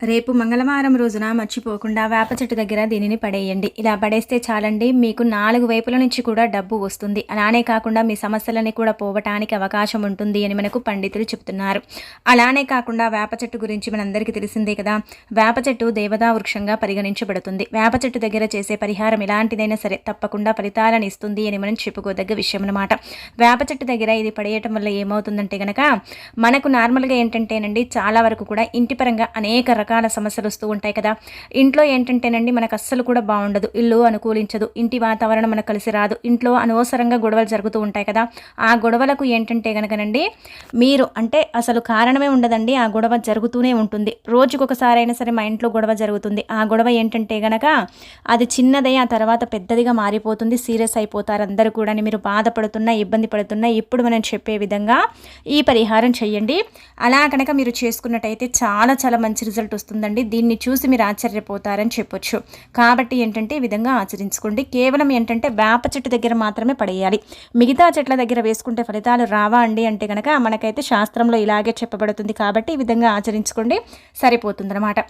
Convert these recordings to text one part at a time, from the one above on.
రేపు మంగళవారం రోజున మర్చిపోకుండా వేప చెట్టు దగ్గర దీనిని పడేయండి. ఇలా పడేస్తే చాలండి. మీకు నాలుగు వైపుల నుంచి కూడా డబ్బు వస్తుంది. అలానే కాకుండా మీ సమస్యలని కూడా పోవటానికి అవకాశం ఉంటుంది అని మనకు పండితులు చెప్తున్నారు అలానే కాకుండా వేప చెట్టు గురించి మనందరికీ తెలిసిందే కదా. వేప చెట్టు దేవతా వృక్షంగా పరిగణించబడుతుంది. వేప చెట్టు దగ్గర చేసే పరిహారం ఎలాంటిదైనా సరే తప్పకుండా ఫలితాలను ఇస్తుంది అని మనం చెప్పుకోదగ్గ విషయం అనమాట వేప చెట్టు దగ్గర ఇది పడేయటం వల్ల ఏమవుతుందంటే కనుక మనకు నార్మల్గా ఏంటంటేనండి చాలా వరకు కూడా ఇంటి పరంగా అనేక రకాల సమస్యలు వస్తూ ఉంటాయి కదా. ఇంట్లో ఏంటంటేనండి మనకు అస్సలు కూడా బాగుండదు. ఇల్లు అనుకూలించదు. ఇంటి వాతావరణం మనకు కలిసి రాదు. ఇంట్లో అనవసరంగా గొడవలు జరుగుతూ ఉంటాయి కదా. ఆ గొడవలకు ఏంటంటే కనుకనండి మీరు అంటే అసలు కారణమే ఉండదండి ఆ గొడవ జరుగుతూనే ఉంటుంది. రోజుకొకసారి అయినా సరే మా ఇంట్లో గొడవ జరుగుతుంది. ఆ గొడవ ఏంటంటే గనక అది చిన్నదే ఆ తర్వాత పెద్దదిగా మారిపోతుంది. సీరియస్ అయిపోతారు అందరూ కూడా మీరు బాధపడుతున్నా ఇబ్బంది పడుతున్నా ఇప్పుడు మనం చెప్పే విధంగా ఈ పరిహారం చెయ్యండి. అలా కనుక మీరు చేసుకున్నట్టయితే చాలా చాలా మంచి రిజల్ట్ వస్తుందండి. దీన్ని చూసి మీరు ఆశ్చర్యపోతారని చెప్పొచ్చు. కాబట్టి ఏంటంటే ఈ విధంగా ఆచరించుకోండి. కేవలం ఏంటంటే వేప చెట్టు దగ్గర మాత్రమే పడేయాలి. మిగతా చెట్ల దగ్గర వేసుకుంటే ఫలితాలు రావా అండి అంటే కనుక మనకైతే శాస్త్రంలో ఇలాగే చెప్పబడుతుంది కాబట్టి ఈ విధంగా ఆచరించుకోండి. సరిపోతుందన్నమాట.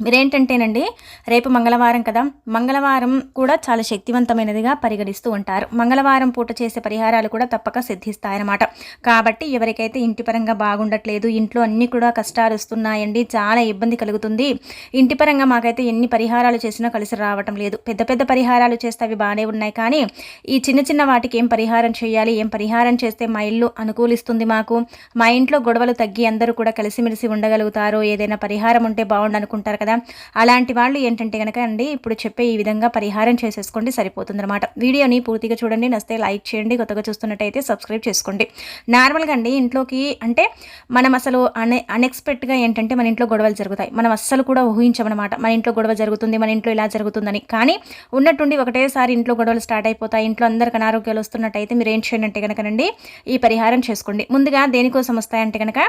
మీరేంటంటేనండి రేపు మంగళవారం కదా మంగళవారం కూడా చాలా శక్తివంతమైనదిగా పరిగణిస్తూ ఉంటారు. మంగళవారం పూట చేసే పరిహారాలు కూడా తప్పక సిద్ధిస్తాయన్నమాట. కాబట్టి ఎవరికైతే ఇంటి పరంగా బాగుండట్లేదు ఇంట్లో అన్ని కూడా కష్టాలు వస్తున్నాయండి చాలా ఇబ్బంది కలుగుతుంది. ఇంటి పరంగా మాకైతే ఎన్ని పరిహారాలు చేసినా కలిసి రావటం లేదు. పెద్ద పెద్ద పరిహారాలు చేస్తే అవి బాగానే ఉన్నాయి కానీ ఈ చిన్న చిన్న వాటికి ఏం పరిహారం చేయాలి ఏం పరిహారం చేస్తే మా ఇల్లు అనుకూలిస్తుంది మాకు? మా ఇంట్లో గొడవలు తగ్గి అందరూ కూడా కలిసిమెలిసి ఉండగలుగుతారు? ఏదైనా పరిహారం ఉంటే బాగుండు అనుకుంటారు కదా? అలాంటి వాళ్ళు ఏంటంటే కనుక అండి ఇప్పుడు చెప్పే ఈ విధంగా పరిహారం చేసేసుకోండి సరిపోతుందన్నమాట. వీడియోని పూర్తిగా చూడండి నస్తే లైక్ చేయండి కొత్తగా చూస్తున్నట్టయితే సబ్స్క్రైబ్ చేసుకోండి. నార్మల్గా అండి ఇంట్లోకి అంటే మనం అసలు అనే అన్ఎక్స్పెక్ట్గా ఏంటంటే మన ఇంట్లో గొడవలు జరుగుతాయి. మనం అస్సలు కూడా ఊహించమన్నమాట. మన ఇంట్లో గొడవ జరుగుతుంది మన ఇంట్లో ఇలా జరుగుతుందని. కానీ ఉన్నట్టుండి ఒకటేసారి ఇంట్లో గొడవలు స్టార్ట్ అయిపోతాయి ఇంట్లో అందరికి అనారోగ్యాలు వస్తున్నట్టయితే మీరు ఏం చేయండి అంటే కనుకనండి ఈ పరిహారం చేసుకోండి. ముందుగా దేనికోసం వస్తాయంటే కనుక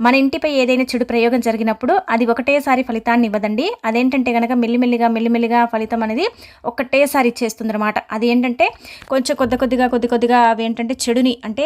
మన ఇంటిపై ఏదైనా చెడు ప్రయోగం జరిగినప్పుడు అది ఒకటేసారి ఫలితాన్ని కదండి. అదేంటంటే కనుక మెల్లిమెల్లిగా మెల్లిమెల్లిగా ఫలితం అనేది ఒకటేసారి ఇచ్చేస్తుంది అనమాట అది ఏంటంటే కొంచెం కొద్ది కొద్దిగా కొద్ది కొద్దిగా అవి ఏంటంటే చెడుని అంటే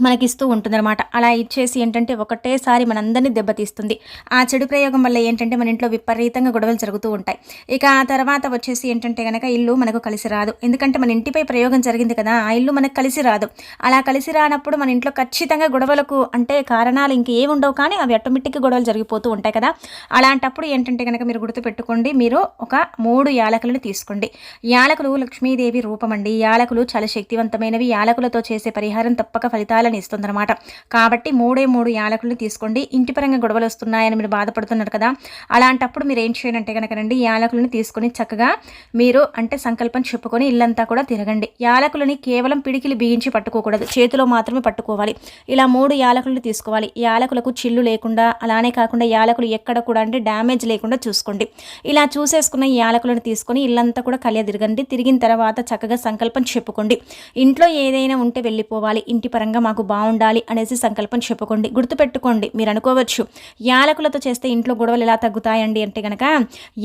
మనకిస్తూ ఉంటుందన్నమాట. అలా ఇచ్చేసి ఏంటంటే ఒకటేసారి మనందరినీ దెబ్బతీస్తుంది. ఆ చెడు ప్రయోగం వల్ల ఏంటంటే మన ఇంట్లో విపరీతంగా గొడవలు జరుగుతూ ఉంటాయి. ఇక ఆ తర్వాత వచ్చేసి ఏంటంటే కనుక ఇల్లు మనకు కలిసి రాదు. ఎందుకంటే మన ఇంటిపై ప్రయోగం జరిగింది కదా ఆ ఇల్లు మనకు కలిసి రాదు. అలా కలిసి రానప్పుడు మన ఇంట్లో ఖచ్చితంగా గొడవలకు అంటే కారణాలు ఇంకేమి ఉండవు కానీ అవి ఆటోమేటిక్గా గొడవలు జరిగిపోతూ ఉంటాయి కదా. అలాంటప్పుడు ఏంటంటే కనుక మీరు గుర్తుపెట్టుకోండి మీరు ఒక మూడు యాలకులను తీసుకోండి. యాలకులు లక్ష్మీదేవి రూపం అండి. యాలకులు చాలా శక్తివంతమైనవి. యాలకులతో చేసే పరిహారం తప్పక ఫలితాలు ఫలితాలను ఇస్తుందన్నమాట. కాబట్టి మూడే మూడు యాలకులను తీసుకోండి. ఇంటి పరంగా గొడవలు వస్తున్నాయని మీరు బాధపడుతున్నారు కదా అలాంటప్పుడు మీరు ఏం చేయాలంటే కనుక రండి. యాలకులను తీసుకొని చక్కగా మీరు అంటే సంకల్పం చెప్పుకొని ఇల్లంతా కూడా తిరగండి. యాలకులని కేవలం పిడికిలి బిగించి పట్టుకోకూడదు. చేతిలో మాత్రమే పట్టుకోవాలి. ఇలా మూడు యాలకులను తీసుకోవాలి. యాలకులకు చిల్లు లేకుండా అలానే కాకుండా యాలకులు ఎక్కడ కూడా అంటే డ్యామేజ్ లేకుండా చూసుకోండి. ఇలా చూసేసుకున్న ఈ యాలకులను తీసుకొని ఇల్లంతా కూడా కలియ తిరగండి. తిరిగిన తర్వాత చక్కగా సంకల్పం చెప్పుకోండి. ఇంట్లో ఏదైనా ఉంటే వెళ్ళిపోవాలి. ఇంటి పరంగా మాకు నాకు బాగుండాలి అనేసి సంకల్పం చెప్పుకోండి. గుర్తుపెట్టుకోండి. మీరు అనుకోవచ్చు యాలకులతో చేస్తే ఇంట్లో గొడవలు ఎలా తగ్గుతాయండి అంటే కనుక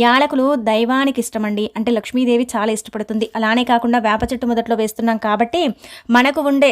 యాలకులు దైవానికి ఇష్టమండి. అంటే లక్ష్మీదేవి చాలా ఇష్టపడుతుంది. అలానే కాకుండా వేప చెట్టు మొదట్లో వేస్తున్నాం కాబట్టి మనకు ఉండే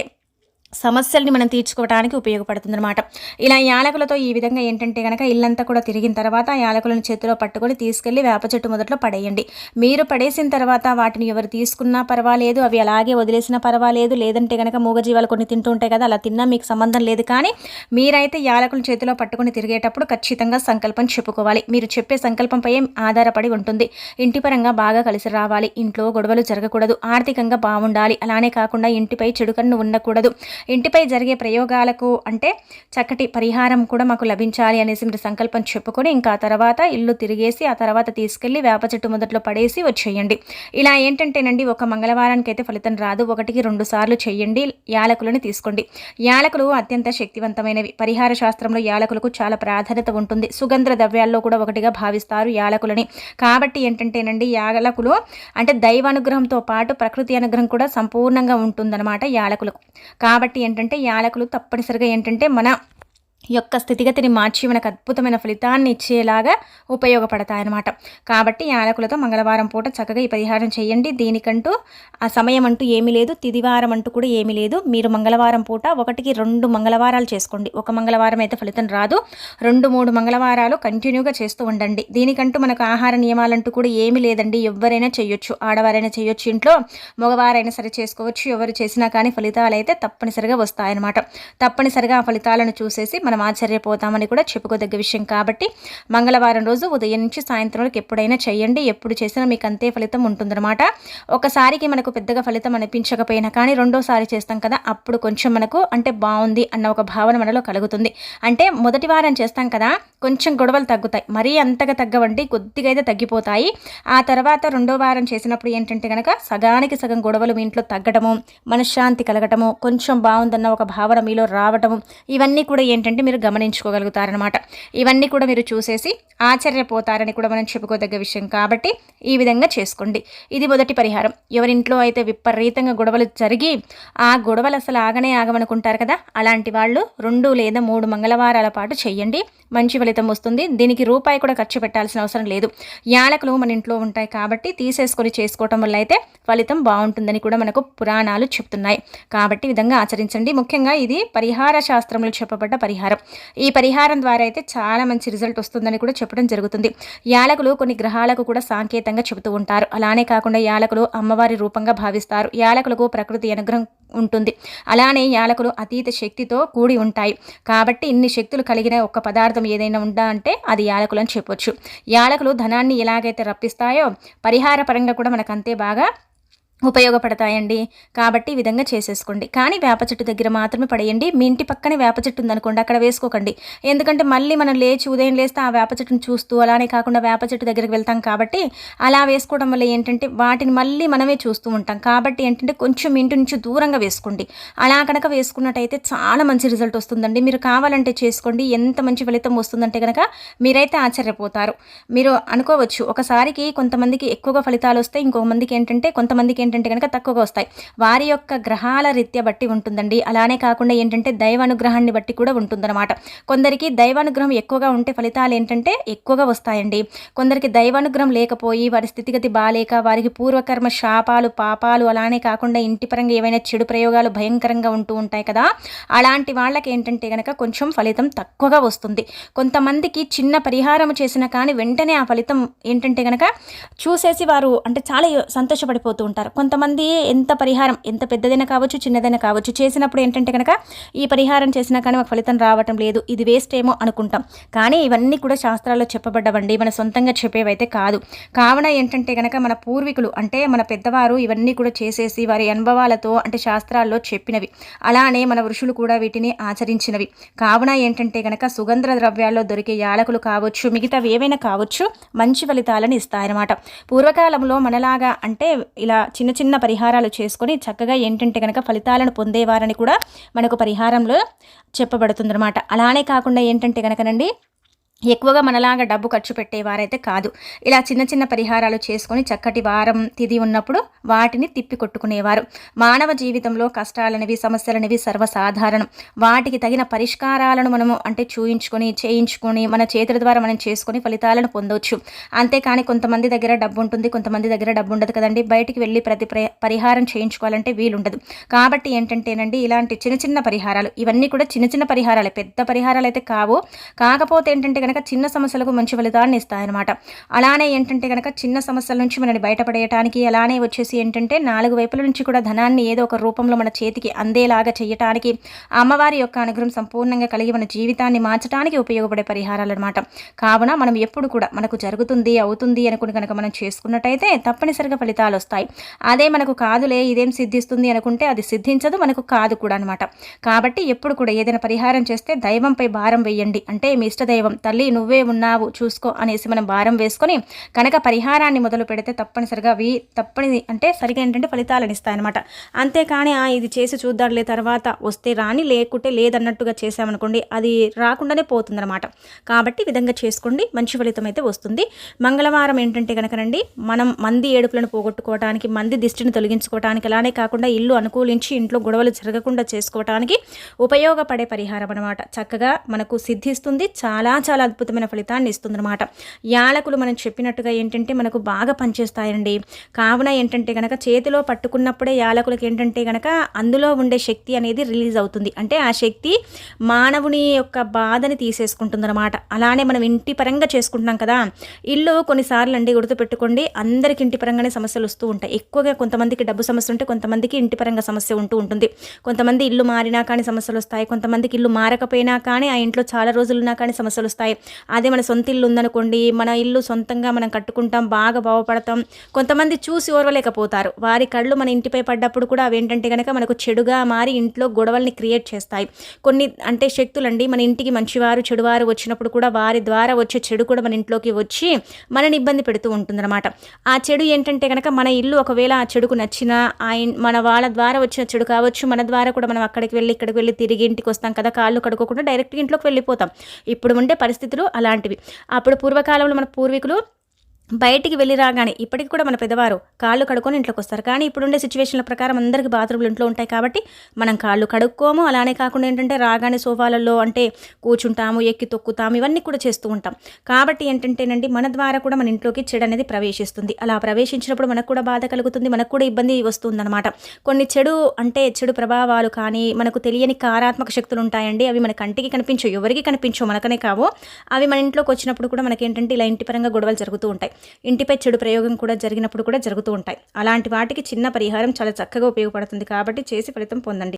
సమస్యల్ని మనం తీర్చుకోవడానికి ఉపయోగపడుతుందన్నమాట. ఇలా యాలకులతో ఈ విధంగా ఏంటంటే కనుక ఇల్లంతా కూడా తిరిగిన తర్వాత యాలకులను చేతిలో పట్టుకొని తీసుకెళ్ళి వేప చెట్టు మొదట్లో పడేయండి. మీరు పడేసిన తర్వాత వాటిని ఎవరు తీసుకున్నా పర్వాలేదు అవి అలాగే వదిలేసినా పర్వాలేదు లేదంటే కనుక మూగజీవాలు కొన్ని తింటూ ఉంటాయి కదా అలా తిన్నా మీకు సంబంధం లేదు. కానీ మీరైతే యాలకులను చేతిలో పట్టుకొని తిరిగేటప్పుడు ఖచ్చితంగా సంకల్పం చెప్పుకోవాలి. మీరు చెప్పే సంకల్పంపై ఆధారపడి ఉంటుంది. ఇంటి పరంగా బాగా కలిసి రావాలి. ఇంట్లో గొడవలు జరగకూడదు. ఆర్థికంగా బాగుండాలి అలానే కాకుండా ఇంటిపై చెడుకన్ను ఉండకూడదు. ఇంటిపై జరిగే ప్రయోగాలకు అంటే చక్కటి పరిహారం కూడా మాకు లభించాలి అనేసి మీరు సంకల్పం చెప్పుకొని ఇంకా తర్వాత ఇల్లు తిరిగేసి ఆ తర్వాత తీసుకెళ్ళి వేప చెట్టు మొదట్లో పడేసి వచ్చేయండి. ఇలా ఏంటంటేనండి ఒక మంగళవారానికి అయితే ఫలితం రాదు. ఒకటికి రెండు సార్లు చేయండి యాలకులను తీసుకోండి. యాలకులు అత్యంత శక్తివంతమైనవి. పరిహార శాస్త్రంలో యాలకులకు చాలా ప్రాధాన్యత ఉంటుంది. సుగంధ ద్రవ్యాల్లో కూడా ఒకటిగా భావిస్తారు యాలకులని. కాబట్టి ఏంటంటేనండి యాలకులు అంటే దైవానుగ్రహంతో పాటు ప్రకృతి అనుగ్రహం కూడా సంపూర్ణంగా ఉంటుందన్నమాట యాలకులకు. కాబట్టి ఏంటంటే యాలకులు తప్పనిసరిగా ఏంటంటే మన యొక్క స్థితిగతిని మార్చి మనకు అద్భుతమైన ఫలితాన్ని ఇచ్చేలాగా ఉపయోగపడతాయన్నమాట. కాబట్టి యాలకులతో మంగళవారం పూట చక్కగా ఈ పరిహారం చేయండి. దీనికంటూ ఆ సమయం అంటూ ఏమీ లేదు తిదివారం అంటూ కూడా ఏమీ లేదు. మీరు మంగళవారం పూట ఒకటికి రెండు మంగళవారాలు చేసుకోండి. ఒక మంగళవారం అయితే ఫలితం రాదు. రెండు మూడు మంగళవారాలు కంటిన్యూగా చేస్తూ ఉండండి. దీనికంటూ మనకు ఆహార నియమాలంటూ కూడా ఏమీ లేదండి. ఎవరైనా చేయొచ్చు. ఆడవారైనా చేయొచ్చు. ఇంట్లో మగవారైనా సరే చేసుకోవచ్చు. ఎవరు చేసినా కానీ ఫలితాలు అయితే తప్పనిసరిగా వస్తాయన్నమాట. తప్పనిసరిగా ఆ ఫలితాలను చూసేసి మనం ఆశ్చర్యపోతామని కూడా చెప్పుకోదగ్గ విషయం. కాబట్టి మంగళవారం రోజు ఉదయం నుంచి సాయంత్రంలోకి ఎప్పుడైనా చేయండి. ఎప్పుడు చేసినా మీకు అంతే ఫలితం ఉంటుందన్నమాట. ఒకసారికి మనకు పెద్దగా ఫలితం అనిపించకపోయినా కానీ రెండోసారి చేస్తాం కదా అప్పుడు కొంచెం మనకు అంటే బాగుంది అన్న ఒక భావన మనలో కలుగుతుంది. అంటే మొదటి వారం చేస్తాం కదా కొంచెం గొడవలు తగ్గుతాయి. మరీ అంతగా తగ్గవండి కొద్దిగా అయితే తగ్గిపోతాయి. ఆ తర్వాత రెండో వారం చేసినప్పుడు ఏంటంటే కనుక సగానికి సగం గొడవలు మీ ఇంట్లో తగ్గటము మనశ్శాంతి కలగటము కొంచెం బాగుందన్న ఒక భావన మీలో రావటము ఇవన్నీ కూడా ఏంటంటే మీరు గమనించుకోగలుగుతారనమాట ఇవన్నీ కూడా మీరు చూసేసి ఆశ్చర్యపోతారని కూడా మనం చెప్పుకోదగ్గ విషయం కాబట్టి ఈ విధంగా చేసుకోండి. ఇది మొదటి పరిహారం. ఎవరింట్లో అయితే విపరీతంగా గొడవలు జరిగి ఆ గొడవలు అసలు ఆగనే ఆగమనుకుంటారు కదా అలాంటి వాళ్ళు రెండు లేదా మూడు మంగళవారాల పాటు చేయండి మంచి ఫలితం వస్తుంది. దీనికి రూపాయి కూడా ఖర్చు పెట్టాల్సిన అవసరం లేదు. యాలకులు మన ఇంట్లో ఉంటాయి కాబట్టి తీసేసుకొని చేసుకోవటం వల్ల అయితే ఫలితం బాగుంటుందని కూడా మనకు పురాణాలు చెప్తున్నాయి. కాబట్టి విధంగా ఆచరించండి. ముఖ్యంగా ఇది పరిహార శాస్త్రంలో చెప్పబడ్డ పరిహారం. ఈ పరిహారం ద్వారా అయితే చాలా మంచి రిజల్ట్ వస్తుందని కూడా చెప్పడం జరుగుతుంది. యాలకులు కొన్ని గ్రహాలకు కూడా సాంకేతంగా చెబుతూ ఉంటారు. అలానే కాకుండా యాలకులు అమ్మవారి రూపంగా భావిస్తారు. యాలకులకు ప్రకృతి అనుగ్రహం ఉంటుంది. అలానే యాలకులు అతీత శక్తితో కూడి ఉంటాయి. కాబట్టి ఇన్ని శక్తులు కలిగిన ఒక పదార్థం ఏదైనా ఉందా అంటే అది యాలకులు అని చెప్పొచ్చు. యాలకులు ధనాన్ని ఎలాగైతే రప్పిస్తాయో పరిహార పరంగా కూడా మనకు అంతే బాగా ఉపయోగపడతాయండి. కాబట్టి ఈ విధంగా చేసేసుకోండి. కానీ వేప చెట్టు దగ్గర మాత్రమే పడేయండి. మీ ఇంటి పక్కనే వేప చెట్టు ఉందనుకోండి అక్కడ వేసుకోకండి. ఎందుకంటే మళ్ళీ మనం లేచి ఉదయం లేస్తే ఆ వేప చెట్టును చూస్తూ అలానే కాకుండా వేప చెట్టు దగ్గరికి వెళ్తాం కాబట్టి అలా వేసుకోవడం వల్ల ఏంటంటే వాటిని మళ్ళీ మనమే చూస్తూ ఉంటాం. కాబట్టి ఏంటంటే కొంచెం ఇంటి నుంచి దూరంగా వేసుకోండి. అలా కనుక వేసుకున్నట్టయితే చాలా మంచి రిజల్ట్ వస్తుందండి. మీరు కావాలంటే చేసుకోండి. ఎంత మంచి ఫలితం వస్తుందంటే కనుక మీరైతే ఆశ్చర్యపోతారు. మీరు అనుకోవచ్చు ఒకసారికి కొంతమందికి ఎక్కువగా ఫలితాలు వస్తే ఇంకొక మందికి ఏంటంటే కొంతమందికి ఏంటంటే కనుక తక్కువగా వస్తాయి. వారి యొక్క గ్రహాల రీత్యా బట్టి ఉంటుందండి. అలానే కాకుండా ఏంటంటే దైవానుగ్రహాన్ని బట్టి కూడా ఉంటుందన్నమాట. కొందరికి దైవానుగ్రహం ఎక్కువగా ఉంటే ఫలితాలు ఏంటంటే ఎక్కువగా వస్తాయండి. కొందరికి దైవానుగ్రహం లేకపోయి వారి స్థితిగతి బాలేక వారికి పూర్వకర్మ శాపాలు పాపాలు అలానే కాకుండా ఇంటి పరంగా ఏవైనా చెడు ప్రయోగాలు భయంకరంగా ఉంటూ ఉంటాయి కదా అలాంటి వాళ్ళకి ఏంటంటే కనుక కొంచెం ఫలితం తక్కువగా వస్తుంది. కొంతమందికి చిన్న పరిహారం చేసినా కానీ వెంటనే ఆ ఫలితం ఏంటంటే కనుక చూసేసి వారు అంటే చాలా సంతోషపడిపోతూ ఉంటారు. కొంతమంది ఎంత పరిహారం ఎంత పెద్దదైనా కావచ్చు చిన్నదైనా కావచ్చు చేసినప్పుడు ఏంటంటే కనుక ఈ పరిహారం చేసినా కానీ మాకు ఫలితం రావటం లేదు ఇది వేస్ట్ ఏమో అనుకుంటాం. కానీ ఇవన్నీ కూడా శాస్త్రాల్లో చెప్పబడ్డవండి మన సొంతంగా చెప్పేవైతే కాదు. కావున ఏంటంటే కనుక మన పూర్వీకులు అంటే మన పెద్దవారు ఇవన్నీ కూడా చేసేసి వారి అనుభవాలతో అంటే శాస్త్రాల్లో చెప్పినవి. అలానే మన ఋషులు కూడా వీటిని ఆచరించినవి. కావున ఏంటంటే కనుక సుగంధ ద్రవ్యాల్లో దొరికే యాలకులు కావచ్చు మిగతావి ఏవైనా కావచ్చు మంచి ఫలితాలను ఇస్తాయన్నమాట. పూర్వకాలంలో మనలాగా అంటే ఇలా చిన్న చిన్న పరిహారాలు చేసుకొని చక్కగా ఏంటంటే కనుక ఫలితాలను పొందేవారని కూడా మనకు పరిహారంలో చెప్పబడుతుందన్నమాట. అలానే కాకుండా ఏంటంటే కనుకనండి ఎక్కువగా మనలాగా డబ్బు ఖర్చు పెట్టేవారైతే కాదు. ఇలా చిన్న చిన్న పరిహారాలు చేసుకొని చక్కటి వారం తిది ఉన్నప్పుడు వాటిని తిప్పి కొట్టుకునేవారు. మానవ జీవితంలో కష్టాలనేవి సమస్యలనేవి సర్వసాధారణం. వాటికి తగిన పరిష్కారాలను మనము అంటే చూయించుకొని చేయించుకొని మన చేతుల ద్వారా మనం చేసుకొని ఫలితాలను పొందవచ్చు అంతేకాని కొంతమంది దగ్గర డబ్బు ఉంటుంది కొంతమంది దగ్గర డబ్బు ఉండదు కదండి. బయటికి వెళ్ళి ప్రతి పరిహారం చేయించుకోవాలంటే వీలుండదు. కాబట్టి ఏంటంటేనండి ఇలాంటి చిన్న చిన్న పరిహారాలు ఇవన్నీ కూడా చిన్న చిన్న పరిహారాలే. పెద్ద పరిహారాలు అయితే కావు. కాకపోతే ఏంటంటే కనుక చిన్న సమస్యలకు మంచి ఫలితాన్ని ఇస్తాయన్నమాట. అలానే ఏంటంటే కనుక చిన్న సమస్యల నుంచి మనని బయటపడేయటానికి అలానే వచ్చేసి ఏంటంటే నాలుగు వైపుల నుంచి కూడా ధనాన్ని ఏదో ఒక రూపంలో మన చేతికి అందేలాగా చేయటానికి అమ్మవారి యొక్క అనుగ్రహం సంపూర్ణంగా కలిగి మన జీవితాన్ని మార్చడానికి ఉపయోగపడే పరిహారాలు అనమాట కావున మనం ఎప్పుడు కూడా మనకు జరుగుతుంది అవుతుంది అనుకుని కనుక మనం చేసుకున్నట్టయితే తప్పనిసరిగా ఫలితాలు వస్తాయి. అదే మనకు కాదులే ఇదేం సిద్ధిస్తుంది అనుకుంటే అది సిద్ధించదు మనకు కాదు కూడా అనమాట కాబట్టి ఎప్పుడు కూడా ఏదైనా పరిహారం చేస్తే దైవంపై భారం వేయండి. అంటే మీ ఇష్టదైవం తల్లి తల్లి నువ్వే ఉన్నావు చూసుకో అనేసి మనం భారం వేసుకొని కనుక పరిహారాన్ని మొదలు పెడితే తప్పనిసరిగా అవి తప్పని అంటే సరిగా ఏంటంటే ఫలితాలను ఇస్తాయన్నమాట అంతేకాని ఇది చేసి చూద్దాంలే తర్వాత వస్తే రాని లేకుంటే లేదన్నట్టుగా చేసామనుకోండి అది రాకుండానే పోతుందన్నమాట. కాబట్టి విధంగా చేసుకోండి మంచి ఫలితం అయితే వస్తుంది. మంగళవారం ఏంటంటే కనుకనండి మనం మంది ఏడుపులను పోగొట్టుకోవడానికి మంది దిష్టిని తొలగించుకోవడానికి అలానే కాకుండా ఇల్లు అనుకూలించి ఇంట్లో గొడవలు జరగకుండా చేసుకోవడానికి ఉపయోగపడే పరిహారం అనమాట చక్కగా మనకు సిద్ధిస్తుంది చాలా చాలా అద్భుతమైన ఫలితాన్ని ఇస్తుంది అనమాట యాలకులు మనం చెప్పినట్టుగా ఏంటంటే మనకు బాగా పనిచేస్తాయండి. కావున ఏంటంటే కనుక చేతిలో పట్టుకున్నప్పుడే యాలకులకి ఏంటంటే కనుక అందులో ఉండే శక్తి అనేది రిలీజ్ అవుతుంది. అంటే ఆ శక్తి మానవుని యొక్క బాధని తీసేసుకుంటుంది అనమాట అలానే మనం ఇంటి పరంగా చేసుకుంటున్నాం కదా ఇల్లు కొన్నిసార్లు అండి గుర్తుపెట్టుకోండి అందరికి ఇంటి పరంగానే సమస్యలు వస్తూ ఉంటాయి. ఎక్కువగా కొంతమందికి డబ్బు సమస్య ఉంటే కొంతమందికి ఇంటి పరంగా సమస్య ఉంటూ ఉంటుంది. కొంతమంది ఇల్లు మారినా కానీ సమస్యలు వస్తాయి. కొంతమందికి ఇల్లు మారకపోయినా కానీ ఆ ఇంట్లో చాలా రోజులున్నా కానీ సమస్యలు వస్తాయి. అదే మన సొంత ఇల్లు ఉందనుకోండి మన ఇల్లు సొంతంగా మనం కట్టుకుంటాం బాగా బాగుపడతాం. కొంతమంది చూసి ఓర్వలేకపోతారు. వారి కళ్ళు మన ఇంటిపై పడ్డప్పుడు కూడా అవి ఏంటంటే కనుక మనకు చెడుగా మారి ఇంట్లో గొడవల్ని క్రియేట్ చేస్తాయి. కొన్ని అంటే శక్తులండి మన ఇంటికి మంచివారు చెడువారు వచ్చినప్పుడు కూడా వారి ద్వారా వచ్చే చెడు కూడా మన ఇంట్లోకి వచ్చి మనని ఇబ్బంది పెడుతూ ఉంటుందన్నమాట. ఆ చెడు ఏంటంటే కనుక మన ఇల్లు ఒకవేళ ఆ చెడుకు నచ్చినా ఆ మన వాళ్ళ ద్వారా వచ్చిన చెడు కావచ్చు మన ద్వారా కూడా మనం అక్కడికి వెళ్ళి ఇక్కడికి వెళ్ళి తిరిగి ఇంటికి వస్తాం కదా కాళ్ళు కడుక్కోకుండా డైరెక్ట్గా ఇంట్లోకి వెళ్ళిపోతాం. ఇప్పుడు ఉండే పరిస్థితి పరిస్థితులు అలాంటివి. అప్పుడు పూర్వకాలంలో మన పూర్వీకులు బయటికి వెళ్ళి రాగానే ఇప్పటికి కూడా మన పెద్దవారు కాళ్ళు కడుక్కొని ఇంట్లోకి వస్తారు. కానీ ఇప్పుడుండే సిచ్యువేషన్ల ప్రకారం అందరికీ బాత్రూమ్లు ఇంట్లో ఉంటాయి కాబట్టి మనం కాళ్ళు కడుక్కోము. అలానే కాకుండా ఏంటంటే రాగానే సోఫాలలో అంటే కూర్చుంటాము ఎక్కి తొక్కుతాము ఇవన్నీ కూడా చేస్తూ ఉంటాం. కాబట్టి ఏంటంటేనండి మన ద్వారా కూడా మన ఇంట్లోకి చెడు అనేది ప్రవేశిస్తుంది. అలా ప్రవేశించినప్పుడు మనకు కూడా బాధ కలుగుతుంది మనకు కూడా ఇబ్బంది వస్తుందన్నమాట. కొన్ని చెడు అంటే చెడు ప్రభావాలు కానీ మనకు తెలియని కారాత్మక శక్తులు ఉంటాయండి. అవి మన కంటికి కనిపించవు ఎవరికి కనిపించవు మనకనే కావు. అవి మన ఇంట్లోకి వచ్చినప్పుడు కూడా మనకేంటంటే ఇలా ఇంటి పరంగా గొడవలు జరుగుతూ ఉంటాయి. ఇంటిపై చెడు ప్రయోగం కూడా జరిగినప్పుడు కూడా జరుగుతూ ఉంటాయి. అలాంటి వాటికి చిన్న పరిహారం చాలా చక్కగా ఉపయోగపడుతుంది కాబట్టి చేసి ఫలితం పొందండి.